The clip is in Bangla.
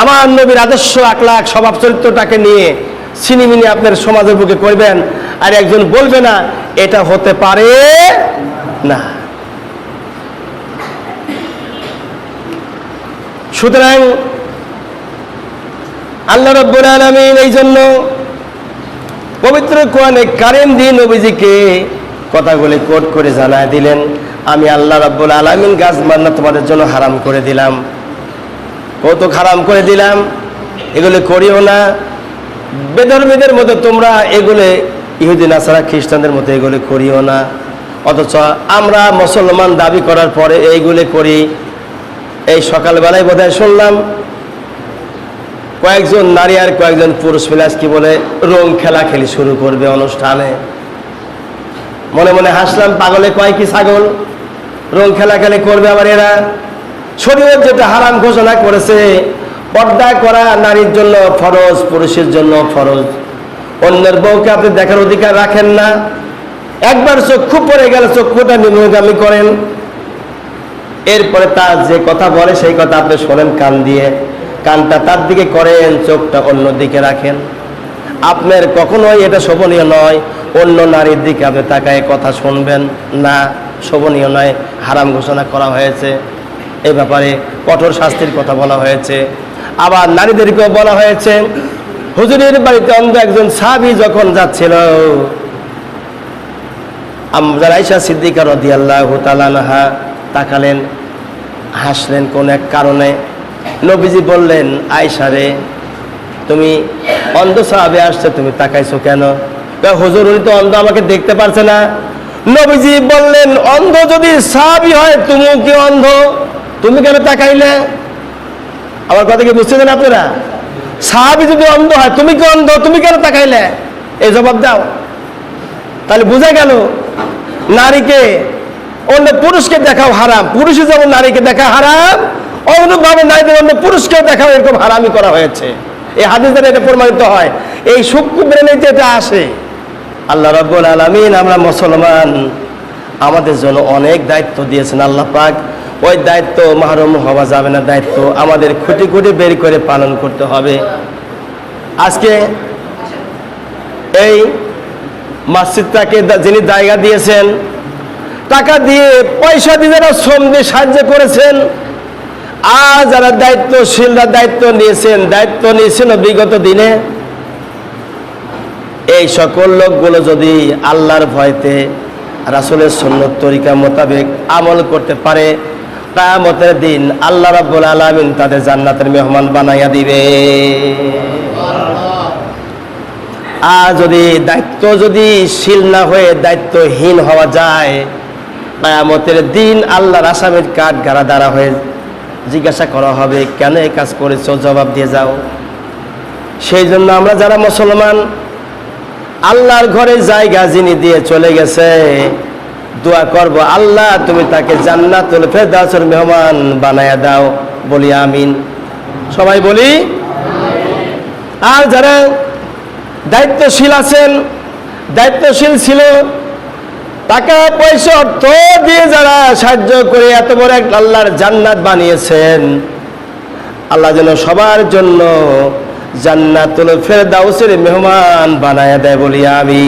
আমার নবীর আদর্শ, আখলাখ, স্বভাব চরিত্রটাকে নিয়ে সিনিমিনি আপনার সমাজের বুকে করবেন আর একজন বলবে না, এটা হতে পারে না। সুতরাং আল্লাহ রব্বুল আলমিন এই জন্য পবিত্র কোরআনে কারেম দিয়ে নবীজিকে কথাগুলি কোট করে জানায় দিলেন, আমি আল্লাহ রাব্বুল আলামিন গাছ মান্না তোমাদের জন্য হারাম করে দিলাম। কৌতুক হারাম করে দিলাম, এগুলি করিও না। বেধর্মীদের মতো তোমরা এগুলো, ইহুদি, নাসারা, খ্রিস্টানদের মতো এগুলো করিও না। অথচ আমরা মুসলমান দাবি করার পরে এইগুলো করি। এই সকালবেলায় বোধহয় শুনলাম, কয়েকজন নারী আর কয়েকজন পুরুষ মিলে কি বলে রং খেলা খেলি শুরু করবে অনুষ্ঠানে। মনে মনে হাসলাম, পাগলে কয় কি ছাগল? রং খেলা খেলি করবে আবার এরা? শরীরের যেটা হারাম ঘোষণা করেছে, পর্দা করা নারীর জন্য ফরজ, পুরুষের জন্য ফরজ। অন্যের বউকে আপনি দেখার অধিকার রাখেন না। একবার চক্ষু পড়ে গেলে চক্ষুটা নিম্নগামী করেন। এরপরে তার যে কথা বলে, সেই কথা আপনি শোনেন কান দিয়ে। কানটা তার দিকে করেন, চোখটা অন্য দিকে রাখেন। আপনার কখনোই এটা শোভনীয় নয়। অন্য নারীর দিকে আপনি তাকায় কথা শুনবেন না। শোভনীয় নয়। হারাম ঘোষণা করা হয়েছে। এই ব্যাপারে কঠোর শাস্তির কথা বলা হয়েছে। আবার নারীদেরকেও বলা হয়েছে, হুজুরের বাড়িতে অন্ধ একজন সাবি যখন যাচ্ছিল আমরা আইসা সিদ্দিকা রদি আল্লাহ তালানহা তাকালেন, হাসলেন কোন এক কারণে। নবীজি বললেন আয়সা রে, তুমি অন্ধ সাহাবে আসছে, তুমি তাকাইছো কেন? হুজুর, উনি তো অন্ধ, আমাকে দেখতে পারছে না। নবীজি বললেন, অন্ধ যদি সাহাবি হয়, তুমিও কি অন্ধ? তুমি কেন তাকাইলে? আমার কথা কি বুঝতেছেন আপনারা? সাহাবি যদি অন্ধ হয়, তুমি কি অন্ধ? তুমি কেন তাকাইলে? এই জবাব দাও। তাহলে বোঝা গেল, নারীকে, অন্য পুরুষকে দেখাও হারাম। পুরুষে যেমন নারীকে দেখা হারাম অনুরূপভাবে নারীদের অন্য পুরুষকেও দেখাও এরকম হারামি করা হয়েছে। এই হাদিস দ্বারা এটা প্রমাণিত হয়। এই সূক্ষ্ম ব্রেনে যেটা আসে, আল্লাহ রব্বুল আলমিন আমরা মুসলমান, আমাদের জন্য অনেক দায়িত্ব দিয়েছেন আল্লাহ পাক। ওই দায়িত্ব মাহরুম হওয়া যাবে না, দায়িত্ব আমাদের খুঁটি খুঁটি বের করে পালন করতে হবে। আজকে এই মসজিদটাকে যিনি জায়গা দিয়েছেন, টাকা দিয়ে পয়সা দিয়ে যারা শ্রম দিয়ে সাহায্য করেছেন আর যারা দায়িত্বশীলরা দায়িত্ব নিয়েছেন দায়িত্ব নিয়েছেন বিগত দিনে, এই সকল লোকগুলো যদি আল্লাহর ভয়তে রাসুলের সন্ন্যত তরিকা মোতাবেক আমল করতে পারে কায়ামতের দিন আল্লাহ রাব্বুল আলামিন তাদের জান্নাতের মেহমান বানাইয়া দিবে। আর যদি দায়িত্ব যদি শীল না হয়ে দায়িত্বহীন হওয়া যায়, কায়ামতের দিন আল্লাহর আসামের কাঠ গাড়া দ্বারা হয়ে জিজ্ঞাসা করা হবে, কেন এই কাজ করেছ? জবাব দিয়ে যাও। সেই জন্য আমরা যারা মুসলমান, আল্লাহর ঘরে জায়গা যিনি দিয়ে চলে গেছে দোয়া করব, আল্লাহ তুমি তাকে জান্নাতুল ফেরদাউসের মেহমান বানায়া দাও। বলি আমিন। সবাই বলি আর যারা দায়িত্বশীল আছেন, দায়িত্বশীল ছিল, টাকা পয়সা অর্থ দিয়ে যারা সাহায্য করে এত বড় এক আল্লাহর জান্নাত বানিয়েছেন, আল্লাহ যেন সবার জন্য জান্নাতুল ফেরদাউসের মেহমান বানায় দেয়। বলি আমি